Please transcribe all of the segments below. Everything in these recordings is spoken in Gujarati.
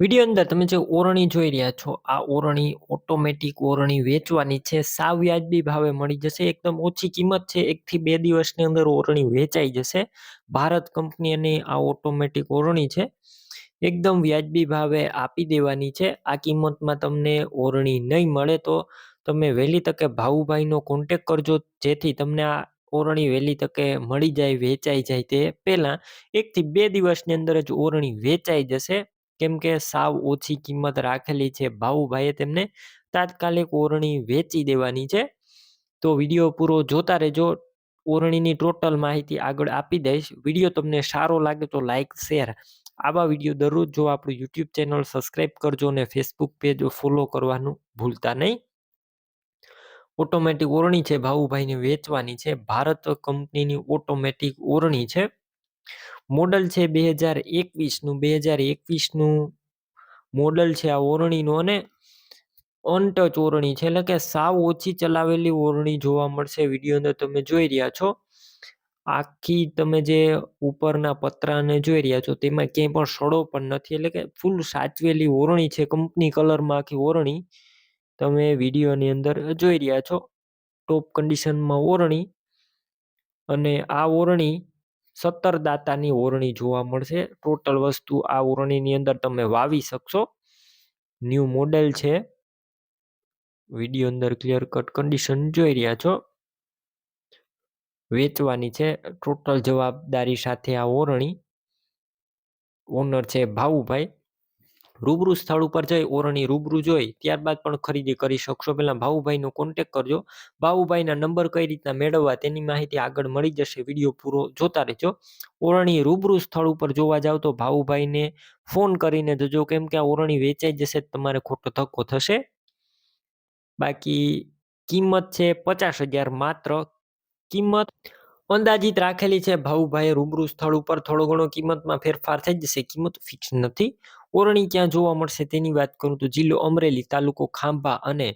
વીડિયો અંદર તમે જે ઓરણી જોઈ રહ્યા છો, આ ઓરણી ઓટોમેટિક ઓરણી વેચવાની છે. સાવ વ્યાજબી ભાવે મળી જશે. એકદમ ઓછી કિંમત છે. એકથી બે દિવસની અંદર ઓરણી વેચાઈ જશે. ભારત કંપનીની આ ઓટોમેટિક ઓરણી છે. એકદમ વ્યાજબી ભાવે આપી દેવાની છે. આ કિંમતમાં તમને ઓરણી નહીં મળે તો તમે વહેલી તકે ભાવુભાઈનો કોન્ટેક કરજો. જેથી તમને આ ઓરણી વહેલી તકે મળી જાય, વેચાઈ જાય તે પહેલાં એકથી બે દિવસની અંદર જ ઓરણી વેચાઈ જશે. કેમ કે સાવ ઓછી કિંમત રાખેલી છે. ભાવુભાઈએ તેમને તાત્કાલિક ઓરણી વેચી દેવાની છે. તો વીડિયો પૂરો જોતા રહેજો. ઓરણીની ટોટલ માહિતી આગળ આપી દઈશ. વીડિયો તમને સારો લાગે તો લાઇક શેર. આવા વીડિયો દરરોજ જો આપણું યુટ્યુબ ચેનલ સબસ્ક્રાઈબ કરજો અને ફેસબુક પેજ ફોલો કરવાનું ભૂલતા નહીં. ઓટોમેટિક ઓરણી છે. ભાવુભાઈને વેચવાની છે. ભારત કંપનીની ઓટોમેટિક ઓરણી છે. મોડલ છે બે હજાર એકવીસનું. બે હજાર એકવીસનું મોડલ છે આ ઓરણીનું અને અનટચ ઓરણી છે. એટલે કે સાવ ઓછી ચલાવેલી ઓરણી જોવા મળશે વીડિયો અંદર તમે જોઈ રહ્યા છો. આખી તમે જે ઉપરના પતરાને જોઈ રહ્યા છો તેમાં ક્યાંય પણ સડો પણ નથી. એટલે કે ફૂલ સાચવેલી ઓરણી છે. કંપની કલરમાં આખી ઓરણી તમે વિડીયોની અંદર જોઈ રહ્યા છો. ટોપ કન્ડિશનમાં ઓરણી અને આ ઓરણી સત્તર દાતાની ઓરણી જોવા મળશે. ટોટલ વસ્તુ આ ઓરણીની અંદર તમે વાવી શકશો. ન્યૂ મોડેલ છે. વીડિયો અંદર ક્લિયર કટ કન્ડિશન જોઈ રહ્યા છો. વેચવાની છે. ટોટલ જવાબદારી સાથે આ ઓરણી. ઓનર છે ભાવુભાઈ. રૂબરૂ સ્થળ ઉપર જઈ ઓરણી રૂબરૂ જોઈ, ત્યારબાદ પણ ખરીદી કરી શકશો. પહેલાં ભાવુભાઈનો કોન્ટેક કરજો. ભાવુભાઈના નંબર કઈ રીતના મેળવવા તેની માહિતી આગળ મળી જશે. વીડિયો પૂરો જોતા રહેજો. ઓરણી રૂબરૂ સ્થળ ઉપર જોવા જાવ તો ભાવુભાઈને ફોન કરીને જજો કેમ કે આ ઓરણી વેચાઈ જશે તમારે ખોટો ધક્કો થશે. બાકી કિંમત છે પચાસ હજાર માત્ર. કિંમત અંદાજિત રાખેલી છે. ભાવુભાઈ રૂબરૂ સ્થળ ઉપર થોડો ઘણો કિંમતમાં ફેરફાર થઈ જશે. કિંમત ફિક્સ નથી. ઓરણી ક્યાં જોવા મળશે તેની વાત કરું તો જિલ્લો અમરેલી તાલુકો ખાંભા અને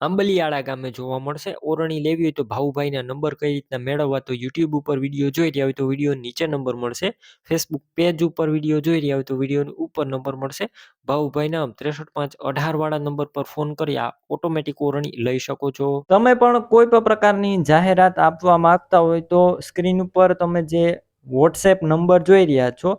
આંબલીયાળા ગામે જોવા મળશે. ઓરણી લેવી હોય તો ભાવુભાઈના નંબર કઈ રીતના મેળવવા તો યુટ્યુબ ઉપર વીડિયો જોઈ રહ્યા હોય તો વીડિયો નીચે નંબર મળશે. ફેસબુક પેજ ઉપર વીડિયો જોઈ રહ્યા હોય તો વિડીયોની ઉપર નંબર મળશે. ભાવુભાઈ નામ ત્રેસઠ પાંચ અઢાર વાળા નંબર પર ફોન કરી આ ઓટોમેટિક ઓરણી લઈ શકો છો. તમે પણ કોઈ પણ પ્રકારની જાહેરાત આપવા માંગતા હોય તો સ્ક્રીન ઉપર તમે જે વોટ્સએપ નંબર જોઈ રહ્યા છો